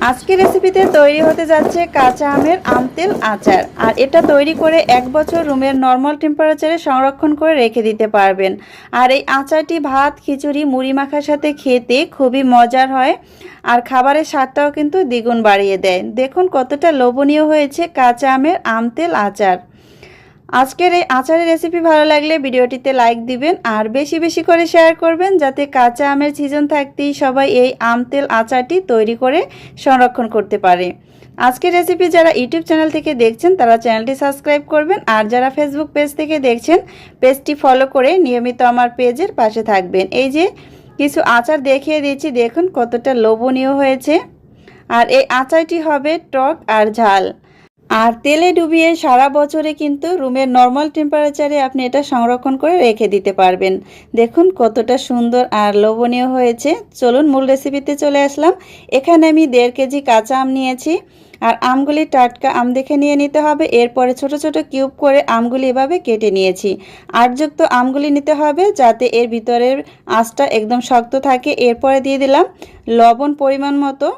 আজকের রেসিপিতে তৈরি হতে যাচ্ছে কাঁচা আমের আমতেল আচার। আর এটা তৈরি করে এক বছর রুমের নর্মাল টেম্পারেচারে সংরক্ষণ করে রেখে দিতে পারবেন। আর এই আচারটি ভাত, খিচুড়ি, মুড়ি মাখার সাথে খেতে খুবই মজার হয়। আর খাবারের স্বাদটাও কিন্তু দ্বিগুণ বাড়িয়ে দেয়। দেখুন কতটা লোভনীয় হয়েছে কাঁচা আমের আমতেল আচার। আজকের এই আচারের রেসিপি ভালো লাগলে ভিডিওটিতে লাইক দিবেন আর বেশি বেশি করে শেয়ার করবেন যাতে কাঁচা আমের সিজন থাকতেই সবাই এই আম তেল আচারটি তৈরি করে সংরক্ষণ করতে পারে। আজকের রেসিপি যারা ইউটিউব চ্যানেল থেকে দেখছেন, তারা চ্যানেলটি সাবস্ক্রাইব করবেন আর যারা ফেসবুক পেজ থেকে দেখছেন পেজটি ফলো করে নিয়মিত আমার পেজের পাশে থাকবেন। এই যে কিছু আচার দেখিয়ে দিয়েছি দেখুন কতটা লোভনীয় হয়েছে। আর এই আচারটি হবে টক আর ঝাল। আর তেলে ডুবিয়ে সারা বছরে কিন্তু রুমের নর্মাল টেম্পারেচারে আপনি এটা সংরক্ষণ করে রেখে দিতে পারবেন। দেখুন কতটা সুন্দর আর লোভনীয় হয়েছে। চলুন মূল রেসিপিতে চলে আসলাম। এখানে আমি দেড় কেজি কাঁচা আম নিয়েছি। আর আমগুলি টাটকা আম দেখে নিয়ে নিতে হবে। এরপরে ছোট ছোট কিউব করে আমগুলি এভাবে কেটে নিয়েছি। আটযুক্ত আমগুলি নিতে হবে যাতে এর ভিতরের আঁচটা একদম শক্ত থাকে। এরপরে দিয়ে দিলাম লবণ পরিমাণ মতো।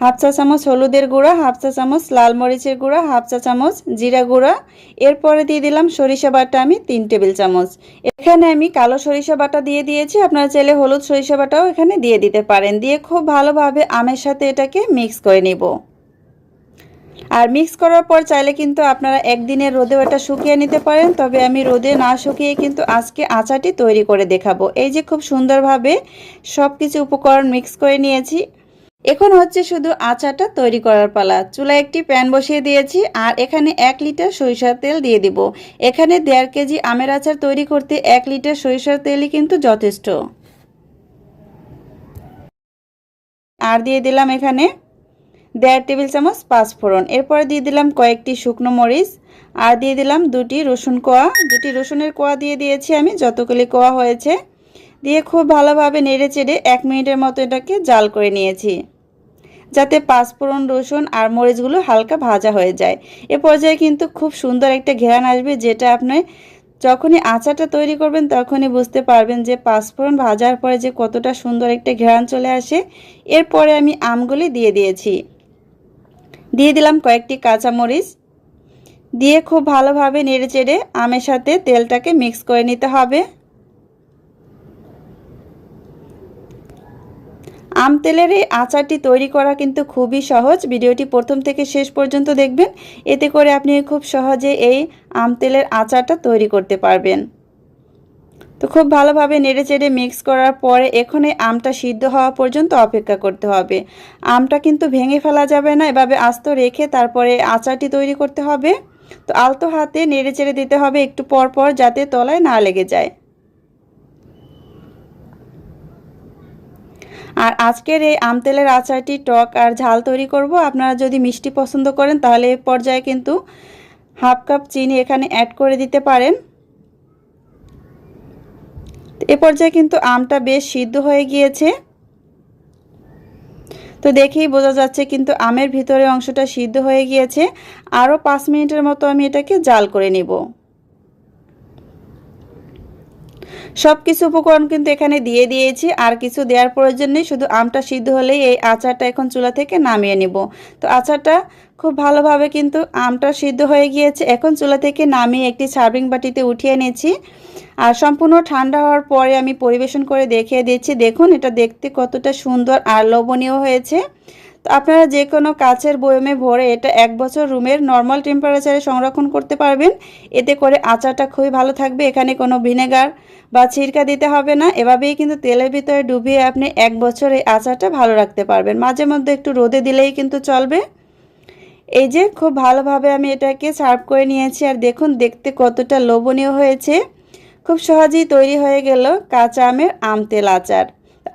হাফ চা চামচ হলুদের গুঁড়া, হাফ চা চামচ লাল মরিচের গুঁড়া, হাফ চা চামচ জিরা গুঁড়া। এরপরে দিয়ে দিলাম সরিষা বাটা আমি তিন টেবিল চামচ। এখানে আমি কালো সরিষা বাটা দিয়ে দিয়েছি। আপনারা চাইলে হলুদ সরিষা বাটাও এখানে দিয়ে দিতে পারেন। দিয়ে খুব ভালোভাবে আমের সাথে এটাকে মিক্স করে নিব। আর মিক্স করার পর চাইলে কিন্তু আপনারা একদিনের রোদেও এটা শুকিয়ে নিতে পারেন। তবে আমি রোদে না শুকিয়ে কিন্তু আজকে আচারটি তৈরি করে দেখাবো। এই যে খুব সুন্দরভাবে সব কিছু উপকরণ মিক্স করে নিয়েছি। এখন হচ্ছে শুধু আচারটা তৈরি করার পালা। চুলায় একটি প্যান বসিয়ে দিয়েছি আর এখানে এক লিটার সরিষার তেল দিয়ে দিব। এখানে দেড় কেজি আমের আচার তৈরি করতে এক লিটার সরিষার তেলই কিন্তু যথেষ্ট। আর দিয়ে দিলাম এখানে দেড় টেবিল চামচ পাঁচফোড়ন এরপরে দিয়ে দিলাম কয়েকটি শুকনো মরিচ। আর দিয়ে দিলাম দুটি রসুন কোয়া। দুটি রসুনের কোয়া দিয়ে দিয়েছি আমি, যতগুলি কোয়া হয়েছে। দিয়ে খুব ভালোভাবে নেড়ে চেড়ে এক মিনিটের মতো এটাকে জাল করে নিয়েছি। যাতে পাঁচফোড়ন রসুন আর মরিচগুলো হালকা ভাজা হয়ে যায়। এ পর্যায়ে কিন্তু খুব সুন্দর একটা ঘেরান আসবে যেটা আপনি যখনই আচারটা তৈরি করবেন তখনই বুঝতে পারবেন যে পাঁচফোড়ন ভাজার পরে যে কতটা সুন্দর একটা ঘেরান চলে আসে। এরপরে আমি আমগুলি দিয়ে দিয়েছি। দিয়ে দিলাম কয়েকটি কাঁচামরিচ। দিয়ে খুব ভালোভাবে নেড়ে চেড়ে আমের সাথে তেলটাকে মিক্স করে নিতে হবে। আম তেলের এই আচারটি তৈরি করা কিন্তু খুবই সহজ। ভিডিওটি প্রথম থেকে শেষ পর্যন্ত দেখবেন। এতে করে আপনি খুব সহজে এই আম তেলের আচারটা তৈরি করতে পারবেন। তো খুব ভালোভাবে নেড়ে চেড়ে মিক্স করার পরে এখানে আমটা সিদ্ধ হওয়া পর্যন্ত অপেক্ষা করতে হবে। আমটা কিন্তু ভেঙে ফেলা যাবে না, এভাবে আস্ত রেখে তারপরে আচারটি তৈরি করতে হবে। তো আলতো হাতে নেড়ে চেড়ে দিতে হবে একটু পর পর যাতে তলায় না লেগে যায়। আর আজকের এই আম তেলের আচারটি টক আর ঝাল তৈরি করব। আপনারা যদি মিষ্টি পছন্দ করেন, তাহলে এ পর্যায়ে কিন্তু হাফ কাপ চিনি এখানে অ্যাড করে দিতে পারেন। এ পর্যায়ে কিন্তু আমটা বেশ সিদ্ধ হয়ে গিয়েছে। তো দেখেই বোঝা যাচ্ছে কিন্তু আমের ভিতরে অংশটা সিদ্ধ হয়ে গিয়েছে। আরও পাঁচ মিনিটের মতো আমি এটাকে জাল করে নেব। সব কিছু উপকরণ কিন্তু এখানে দিয়ে দিয়েছি। আর কিছু দেওয়ার প্রয়োজন নেই, শুধু আমটা সিদ্ধ হলেই এই আচারটা এখন চুলা থেকে নামিয়ে নিব। তো আচারটা খুব ভালোভাবে কিন্তু আমটা সিদ্ধ হয়ে গিয়েছে। এখন চুলা থেকে নামিয়ে একটি সার্ভিং বাটিতে উঠিয়ে নিয়েছি আর সম্পূর্ণ ঠান্ডা হওয়ার পরে আমি পরিবেশন করে দেখিয়ে দিচ্ছি। দেখুন, এটা দেখতে কতটা সুন্দর আর লোভনীয় হয়েছে। তো আপনারা যে কোনো কাচের বয়মে ভরে এটা এক বছর রুমের নর্মাল টেম্পারেচারে সংরক্ষণ করতে পারবেন। এতে করে আচারটা খুবই ভালো থাকবে। এখানে কোনো ভিনেগার বা ছিরকা দিতে হবে না। এভাবেই কিন্তু তেলের ভিতরে ডুবিয়ে আপনি এক বছর এই আচারটা ভালো রাখতে পারবেন। মাঝে মধ্যে একটু রোদে দিলেই কিন্তু চলবে। এই যে খুব ভালোভাবে আমি এটাকে সার্ভ করে নিয়েছি। আর দেখুন, দেখতে কতটা লোভনীয় হয়েছে। খুব সহজেই তৈরি হয়ে গেল কাঁচা আমের আম তেল আচার।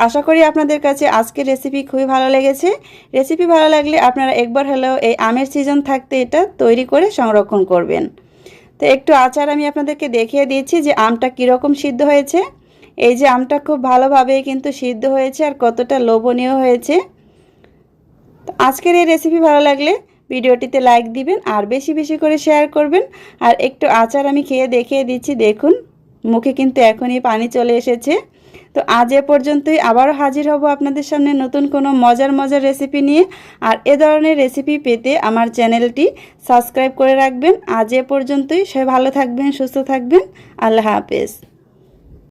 আশা করি আপনাদের কাছে আজকের রেসিপি খুবই ভালো লেগেছে। রেসিপি ভালো লাগলে আপনারা একবার হলেও এই আমের সিজন থাকতে এটা তৈরি করে সংরক্ষণ করবেন। তো একটু আচার আমি আপনাদেরকে দেখিয়ে দিয়েছি যে আমটা কীরকম সিদ্ধ হয়েছে। এই যে আমটা খুব ভালোভাবে কিন্তু সিদ্ধ হয়েছে আর কতটা লোভনীয় হয়েছে। তো আজকের এই রেসিপি ভালো লাগলে ভিডিওটিতে লাইক দিবেন আর বেশি বেশি করে শেয়ার করবেন। আর একটু আচার আমি খেয়ে দেখিয়ে দিচ্ছি, দেখুন, মুখে কিন্তু এখনই পানি চলে এসেছে। তো আজ এ পর্যন্তই আবারও হাজির হব আপনাদের সামনে নতুন কোনো মজার মজার রেসিপি নিয়ে। আর এ ধরনের রেসিপি পেতে আমার চ্যানেলটি সাবস্ক্রাইব করে রাখবেন। আজ এ পর্যন্তই। সবাই ভালো থাকবেন, সুস্থ থাকবেন। আল্লাহ হাফেজ।